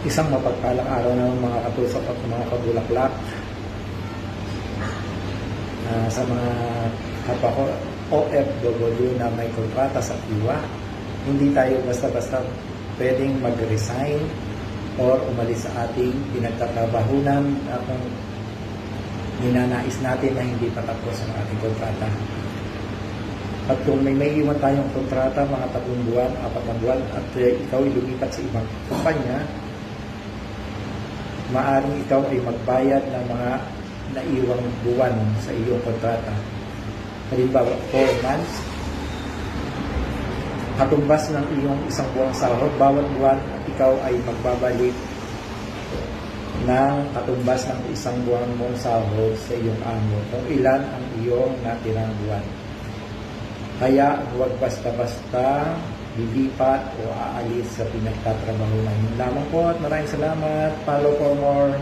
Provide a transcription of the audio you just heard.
Isang mapagpalang araw ng mga katusok at mga kabulaklak. Ah, sa mga kapwa ko, OFW na may kontrata sa iwa, hindi tayo basta-basta pwedeng mag-resign or umalis sa ating pinagtatrabahunan at kung ninanais natin na hindi pa tapos ang ating kontrata. At kung may may iwan tayong kontrata, mga tatlong buwan, apat na buwan, at ikaw ay lumipat sa ibang kumpanya, maaring ikaw ay magbayad ng mga naiwang buwan sa iyong kontrata. Halimbawa, 4 months, katumbas ng iyong isang buwang sahod, bawat buwan ikaw ay magbabalik ng katumbas ng isang buwan mong sahod sa iyong amo kung ilan ang iyong natirang buwan. Kaya huwag basta-basta lilipat o aalis sa pinagtatrabaho na yun lamang po at maraming salamat. Follow for more.